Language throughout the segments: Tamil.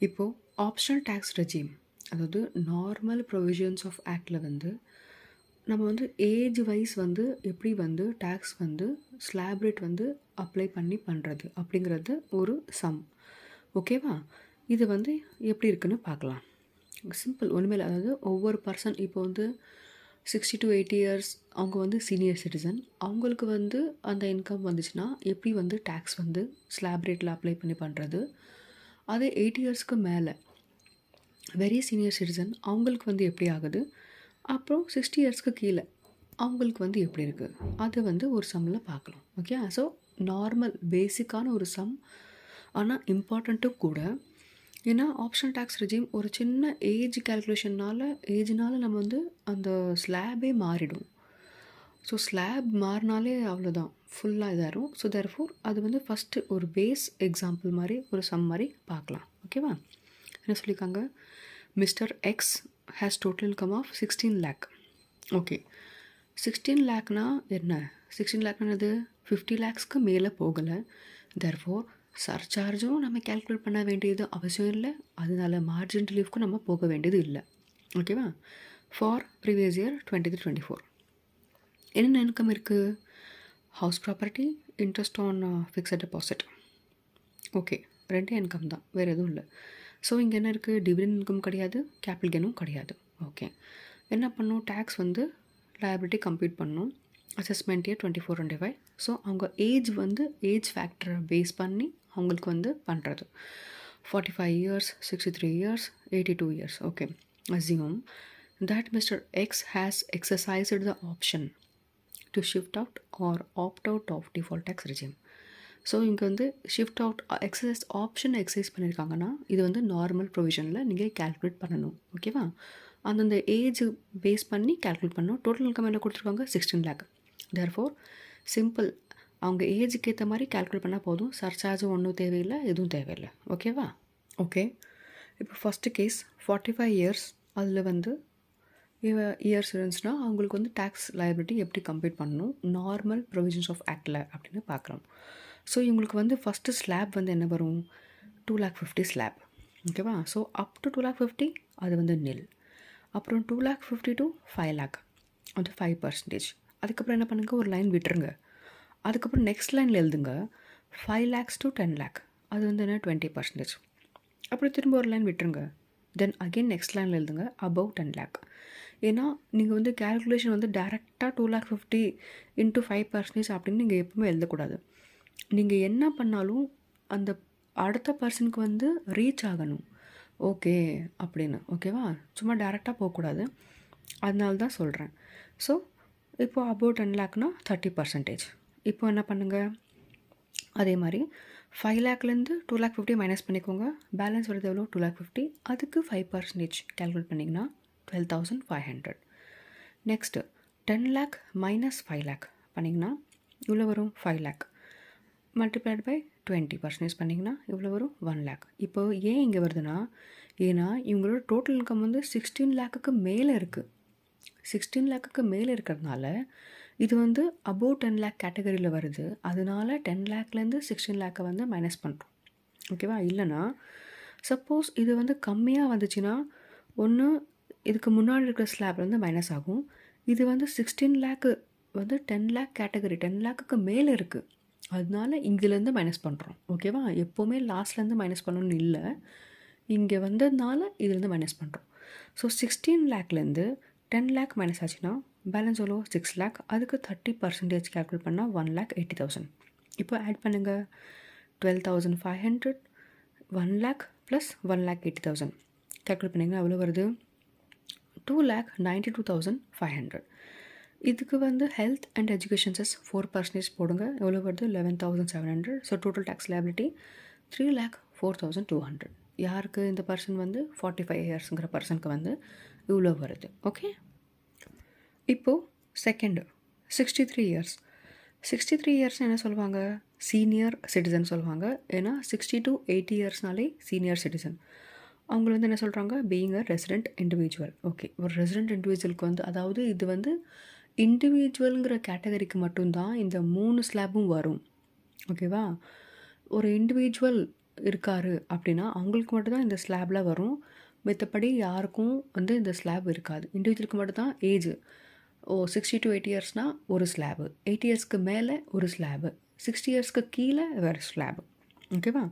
இப்போது ஆப்ஷனல் டேக்ஸ் ரெஜீம் அதாவது நார்மல் ப்ரொவிஷன்ஸ் ஆஃப் ஆக்டில் வந்து நம்ம வந்து ஏஜ் வைஸ் வந்து எப்படி வந்து டேக்ஸ் வந்து ஸ்லாப் ரேட் வந்து அப்ளை பண்ணி பண்ணுறது அப்படிங்கிறது ஒரு சம் ஓகேவா இது வந்து எப்படி இருக்குன்னு பார்க்கலாம். சிம்பிள் ஒன்றுமே இல்லை. அதாவது ஒவ்வொரு பர்சன் இப்போ வந்து சிக்ஸ்டி டு எயிட்டி இயர்ஸ் அவங்க வந்து சீனியர் சிட்டிசன் அவங்களுக்கு வந்து அந்த இன்கம் வந்துச்சுன்னா எப்படி வந்து டேக்ஸ் வந்து ஸ்லாப் ரேட்டில் அப்ளை பண்ணி பண்ணுறது அதே எயிட்டி இயர்ஸ்க்கு மேலே. வெரி சீனியர் சிட்டிசன் அவங்களுக்கு வந்து எப்படி ஆகுது? அப்புறம் சிக்ஸ்டி இயர்ஸ்க்கு கீழே அவங்களுக்கு வந்து எப்படி இருக்குது அது வந்து ஒரு சம்மில் பார்க்கலாம். ஓகே ஸோ நார்மல் பேசிக்கான ஒரு சம் ஆனால் இம்பார்ட்டண்ட்டும் கூட. ஏன்னா ஆப்ஷனல் டேக்ஸ் ரெஜிம் ஒரு சின்ன ஏஜ் கேல்குலேஷன்னால் ஏஜ்னால நம்ம வந்து அந்த ஸ்லாபே மாறிடும். ஸோ ஸ்லாப் மாறினாலே அவ்வளோதான் ஃபுல்லாக இதாகும் ஸோ தேர்ஃபோர் அது வந்து ஃபஸ்ட்டு ஒரு பேஸ் எக்ஸாம்பிள் மாதிரி ஒரு சம் மாதிரி பார்க்கலாம். ஓகேவா என்ன சொல்லியிருக்காங்க? Mister X has total income of sixteen lakh okay sixteen லேக்னா என்ன? சிக்ஸ்டீன் லேக்னது ஃபிஃப்டி லேக்ஸ்க்கு மேலே போகலை. தேர்ஃபோர் சர்சார்ஜும் நம்ம கேல்குலேட் பண்ண வேண்டியது அவசியம் இல்லை. அதனால மார்ஜின் ரிலீஃப்க்கும் நம்ம போக வேண்டியது இல்லை. ஓகேவா for previous year twenty three twenty four என்னென்ன இன்கம் இருக்குது house property interest on fixed deposit okay ரெண்டே இன்கம் தான் வேறு எதுவும் இல்லை. ஸோ இங்கே என்ன இருக்குது டிவிடன் இன்கம் கிடையாது கேபிட்டல் கெனும் கிடையாது. ஓகே என்ன பண்ணும்? டேக்ஸ் வந்து லயபிலிட்டி கம்ப்ளீட் பண்ணணும் assessment year twenty four twenty five so அவங்க ஏஜ் வந்து ஏஜ் ஃபேக்டரை பேஸ் பண்ணி அவங்களுக்கு வந்து பண்ணுறது forty five years sixty three years eighty two years okay assume that Mr. X has exercised the option. To shift out or opt out of default tax regime. So இங்கே வந்து shift out exercise option exercise பண்ணியிருக்காங்கன்னா இது வந்து நார்மல் ப்ரொவிஷனில் நீங்கள் கேல்குலேட் பண்ணணும். ஓகேவா அந்தந்த ஏஜ் பேஸ் பண்ணி கேல்குலேட் பண்ணணும். டோட்டல் இன்கம் என்ன கொடுத்துருக்காங்க? சிக்ஸ்டீன் லேக் தேர்ஃபோர் சிம்பிள் அவங்க ஏஜுக்கு ஏற்ற மாதிரி கேல்குலேட் பண்ணால் போதும். சர்சார்ஜும் ஒன்றும் தேவையில்லை எதுவும் தேவையில்லை. ஓகேவா ஓகே இப்போ first case forty five years அதில் வந்து இயர்ஸ் இருந்துச்சுன்னா அவங்களுக்கு வந்து டேக்ஸ் லயபிலிட்டி எப்படி கம்ப்ளீட் பண்ணணும்? நார்மல் ப்ரொவிஷன்ஸ் ஆஃப் ஆக்டில் அப்படின்னு பார்க்குறோம். ஸோ இவங்களுக்கு வந்து ஃபஸ்ட்டு ஸ்லாப் வந்து என்ன வரும்? டூ லேக் ஃபிஃப்டி ஸ்லாப் ஓகேவா so up to two lakh fifty அது வந்து நில் அப்புறம் two lakh fifty to five lakh அது ஃபைவ் பர்சன்டேஜ் அதுக்கப்புறம் என்ன பண்ணுங்க? ஒரு லைன் விட்டுருங்க. அதுக்கப்புறம் நெக்ஸ்ட் லைனில் எழுதுங்க. Five lakhs to ten lakh அது வந்து என்ன? டுவெண்ட்டி பர்சன்டேஜ் அப்புறம் திரும்ப ஒரு லைன் விட்டுருங்க. தென் அகெயின் நெக்ஸ்ட் லைனில் எழுதுங்க. அபவ் டென் லேக் ஏன்னா நீங்கள் வந்து கேல்குலேஷன் வந்து டேரெக்டாக two lakh fifty into five percentage அப்படின்னு நீங்கள் எப்பவுமே எழுதக்கூடாது. நீங்கள் என்ன பண்ணாலும் அந்த அடுத்த பர்சனுக்கு வந்து ரீச் ஆகணும். ஓகே அப்படின்னு ஓகேவா சும்மா டேரெக்டாக போகக்கூடாது. அதனால தான் சொல்கிறேன் ஸோ இப்போ அபோவ் டென் லேக்னா தேர்ட்டி பர்சன்டேஜ் இப்போ என்ன பண்ணுங்கள் அதே மாதிரி ஃபைவ் லேக்லேருந்து டூ லேக் ஃபிஃப்டி மைனஸ் பண்ணிக்கோங்க. பேலன்ஸ் வருது எவ்வளோ டூ லேக் ஃபிஃப்டி அதுக்கு ஃபைவ் பர்சன்டேஜ் கேல்குலேட் பண்ணிங்கன்னா twelve thousand five hundred next ten lakh minus five lakh பண்ணிங்கன்னா இவ்வளோ வரும் five lakh multiplied by twenty percentage பண்ணிங்கன்னா இவ்வளோ வரும் ஒன் லேக் இப்போ ஏன் இங்கே வருதுன்னா ஏன்னா இவங்களோட டோட்டல் இன்கம் வந்து சிக்ஸ்டீன் லேக்குக்கு மேலே இருக்குது சிக்ஸ்டீன் லேக்குக்கு மேலே இருக்கிறதுனால இது வந்து அபோவ் டென் லேக் கேட்டகரியில் வருது. அதனால டென் லேக்லேருந்து சிக்ஸ்டீன் லேக்கை வந்து மைனஸ் பண்ணுறோம் ஓகேவா இல்லைனா சப்போஸ் இது வந்து கம்மியாக வந்துச்சுன்னா ஒன்று இதுக்கு முன்னாடி இருக்கிற ஸ்லாப் வந்து மைனஸ் ஆகும். இது வந்து சிக்ஸ்டீன் லேக்கு வந்து டென் லேக் கேட்டகரி டென் லேக்குக்கு மேலே இருக்குது அதனால இங்கேருந்து மைனஸ் பண்ணுறோம் ஓகேவா எப்போவுமே லாஸ்ட்லேருந்து மைனஸ் பண்ணணும்னு இல்லை. இங்கே வந்ததுனால இதுலேருந்து மைனஸ் பண்ணுறோம் ஸோ சிக்ஸ்டீன் லேக்லேருந்து டென் லேக் மைனஸ் ஆச்சுன்னா பேலன்ஸ் எவ்வளோ சிக்ஸ் லேக் அதுக்கு தேர்ட்டி பர்சன்டேஜ் கேல்குலேட் பண்ணால் ஒன் லேக் எயிட்டி தௌசண்ட் இப்போ ஆட் பண்ணுங்கள் twelve thousand five hundred one lakh plus one lakh eighty thousand calculate பண்ணிங்கன்னா எவ்வளோ வருது? Two lakh ninety two thousand five hundred இதுக்கு வந்து health and education cess four percentage போடுங்க. எவ்வளோ வருது? Eleven thousand seven hundred so total tax liability three lakh four thousand two hundred யாருக்கு இந்த பர்சன் வந்து? ஃபார்ட்டி ஃபைவ் இயர்ஸுங்கிற பர்சனுக்கு வந்து இவ்வளோ வருது. ஓகே இப்போது second sixty three years sixty three years என்ன சொல்லுவாங்க? சீனியர் சிட்டிசன் சொல்லுவாங்க. ஏன்னா சிக்ஸ்டி டு எயிட்டி இயர்ஸ்னாலே சீனியர் சிட்டிசன் அவங்க வந்து என்ன சொல்கிறாங்க being a resident individual okay ஒரு ரெசிடெண்ட் இண்டிவிஜுவலுக்கு வந்து அதாவது இது வந்து இண்டிவிஜுவலுங்கிற கேட்டகரிக்கு மட்டும்தான் இந்த மூணு ஸ்லாபும் வரும். ஓகேவா ஒரு இண்டிவிஜுவல் இருக்காரு அப்படின்னா அவங்களுக்கு மட்டும்தான் இந்த ஸ்லாபில் வரும். மத்தபடி யாருக்கும் வந்து இந்த ஸ்லாப் இருக்காது. இண்டிவிஜுவலுக்கு மட்டும்தான் age O sixty to eight இயர்ஸ்னால் ஒரு ஸ்லாபு எயிட் இயர்ஸ்க்கு மேலே ஒரு ஸ்லாபு சிக்ஸ்டி இயர்ஸ்க்கு கீழே வேறு ஸ்லாபு ஓகேவா?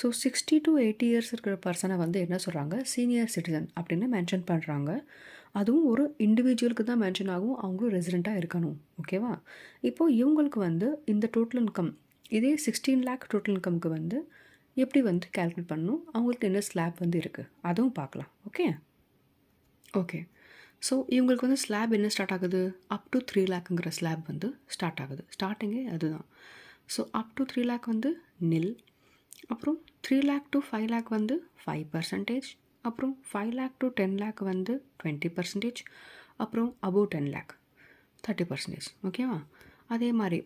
So sixty to eighty years இருக்கிற பர்சனை வந்து என்ன சொல்கிறாங்க சீனியர் சிட்டிசன் அப்படின்னு மென்ஷன் பண்ணுறாங்க அதுவும் ஒரு இண்டிவிஜுவலுக்கு தான் மென்ஷன் ஆகும். அவங்களும் ரெசிடெண்ட்டாக இருக்கணும். ஓகேவா? இப்போது இவங்களுக்கு வந்து இந்த டோட்டல் இன்கம் இதே சிக்ஸ்டீன் லேக் டோட்டல் இன்கம்க்கு வந்து எப்படி வந்து கேல்குலேட் பண்ணணும்? அவங்களுக்கு என்ன ஸ்லாப் வந்து இருக்குது அதுவும் பார்க்கலாம். ஓகே ஓகே ஸோ இவங்களுக்கு வந்து ஸ்லாப் என்ன ஸ்டார்ட் ஆகுது? அப் டு த்ரீ லேக்குங்கிற ஸ்லாப் வந்து ஸ்டார்ட் ஆகுது. ஸ்டார்டிங்கே அதுதான். So up to three lakh வந்து நில் அப்புறம் three lakh to five lakh வந்து ஃபைவ் பர்சன்டேஜ் அப்புறம் five lakh to ten lakh வந்து டுவெண்ட்டி பர்சன்டேஜ் அப்புறம் above ten lakh thirty percentage ஓகேவா அதே மாதிரி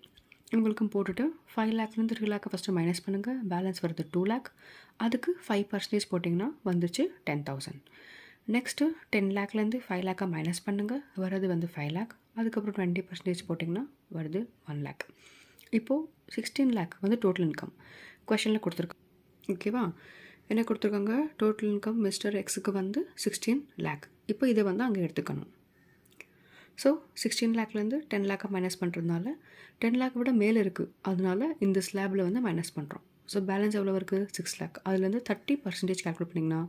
உங்களுக்கும் போட்டுட்டு ஃபைவ் லேக்லேருந்து த்ரீ லேக்கை ஃபஸ்ட்டு மைனஸ் பண்ணுங்கள் பேலன்ஸ் வருது டூ லேக் அதுக்கு ஃபைவ் பர்சன்டேஜ் போட்டிங்கன்னா வந்துச்சு டென் தௌசண்ட் நெக்ஸ்ட்டு டென் லேக்லேருந்து ஃபைவ் லேக்காக மைனஸ் பண்ணுங்கள் வர்றது வந்து ஃபைவ் லேக் அதுக்கப்புறம் டுவெண்ட்டி பர்சன்டேஜ் போட்டிங்கன்னா வருது ஒன் லேக் இப்போது சிக்ஸ்டீன் லேக் வந்து டோட்டல் இன்கம் கொஷனில் கொடுத்துருக்காங்க ஓகேவா என்ன கொடுத்துருக்காங்க? டோட்டல் இன்கம் மிஸ்டர் எக்ஸுக்கு வந்து சிக்ஸ்டீன் லேக் இப்போ இதை வந்து அங்கே எடுத்துக்கணும். ஸோ சிக்ஸ்டீன் லேக்லேருந்து டென் லேக்கை மைனஸ் பண்ணுறதுனால டென் லேக் விட மேலே இருக்குது அதனால இந்த ஸ்லாபில் வந்து மைனஸ் பண்ணுறோம் ஸோ பேலன்ஸ் எவ்வளோ இருக்குது சிக்ஸ் லேக் அதுலேருந்து தேர்ட்டி பர்சன்டேஜ் கேல்குலேட் பண்ணிங்கன்னா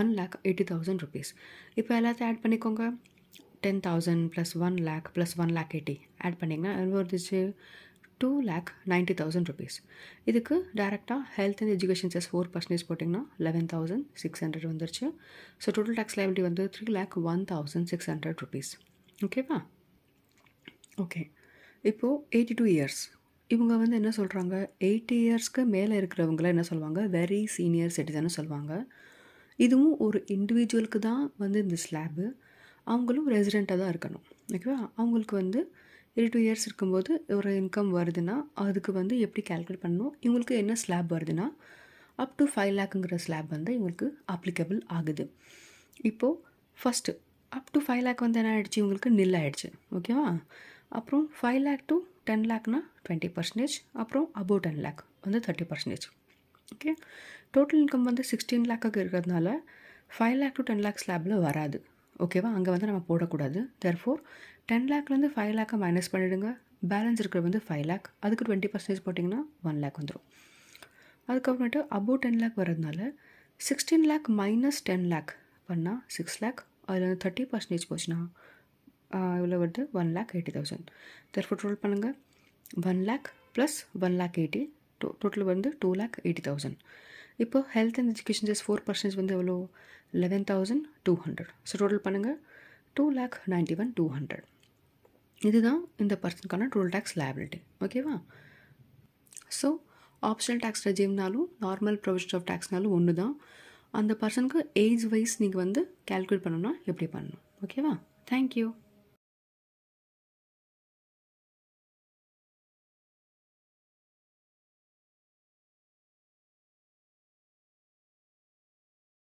one lakh eighty thousand rupees இப்போ எல்லாத்தையும் ஆட் பண்ணிக்கோங்க. Ten thousand plus one lakh plus one lakh eighty add பண்ணிங்கன்னா எவ்வளோ இருந்துச்சு two lakh ninety thousand rupees இதுக்கு டேரெக்டாக health and education cess four percentage போட்டிங்கன்னா லெவன் தௌசண்ட் சிக்ஸ் ஹண்ட்ரட் வந்துருச்சு. ஸோ டோட்டல் டேக்ஸ் லைபிலிட்டி வந்து three lakh one thousand six hundred rupees ஓகேவா ஓகே இப்போது எயிட்டி டூ இயர்ஸ் இவங்க வந்து என்ன சொல்கிறாங்க எயிட்டி இயர்ஸ்க்கு மேலே இருக்கிறவங்கள என்ன சொல்லுவாங்க? வெரி சீனியர் சிட்டிசன்னு சொல்லுவாங்க. இதுவும் ஒரு இண்டிவிஜுவலுக்கு தான் வந்து இந்த ஸ்லாபு அவங்களும் ரெசிடெண்ட்டாக தான் இருக்கணும். ஓகேவா அவங்களுக்கு வந்து எயிட்டி டூ இயர்ஸ் இருக்கும்போது ஒரு இன்கம் வருதுன்னா அதுக்கு வந்து எப்படி கேல்குலேட் பண்ணணும்? இவங்களுக்கு என்ன ஸ்லாப் வருதுன்னா அப் டு ஃபைவ் லேக்குங்கிற ஸ்லாப் வந்து இவங்களுக்கு அப்ளிகபிள் ஆகுது. இப்போது first up to five lakh வந்து என்ன ஆகிடுச்சு இவங்களுக்கு நில் ஆகிடுச்சு ஓகேவா அப்புறம் ஃபைவ் லேக் டு டென் லேக்னா டுவெண்ட்டி பர்சன்டேஜ் அப்புறம் அபோவ் டென் லேக் வந்து thirty percentage okay total income வந்து சிக்ஸ்டீன் லேக்காக இருக்கிறதுனால five lakh to ten lakh ஸ்லாபில் வராது ஓகேவா அங்கே வந்து நம்ம போடக்கூடாது. தேர்ஃபோர் டென் லேக்லேருந்து ஃபைவ் லேக்கை மைனஸ் பண்ணிவிடுங்க பேலன்ஸ் இருக்கிறது வந்து ஃபைவ் லேக் அதுக்கு டுவெண்ட்டி பர்சன்டேஜ் போட்டிங்கன்னா ஒன் லேக் வந்துடும் அதுக்கப்புறமேட்டு அபோவ் டென் லேக் வரதுனால sixteen lakh minus ten lakh பண்ணால் சிக்ஸ் லேக் அதில் வந்து தேர்ட்டி பர்சன்டேஜ் போச்சுன்னா இவ்வளோ வருது one lakh eighty thousand therefore total பண்ணுங்கள் one lakh plus one lakh eighty to total வந்து டூ லேக் எயிட்டி தௌசண்ட் இப்போ health and education just four percentage வந்து எவ்வளோ eleven thousand two hundred so total பண்ணுங்கள் two lakh ninety one two hundred இதுதான் இந்த பர்சனுக்கான டோல் டேக்ஸ் லேபிலிட்டி ஓகேவா ஸோ ஆப்ஷனல் டேக்ஸ் ரெஜிம்னாலும் நார்மல் ப்ரொவிஷன் ஆஃப் டேக்ஸ்னாலும் ஒன்று தான் அந்த பர்சனுக்கு ஏஜ் வைஸ் நீங்கள் வந்து கேல்குலேட் பண்ணணும்னா எப்படி பண்ணணும்? ஓகேவா தேங்க்யூ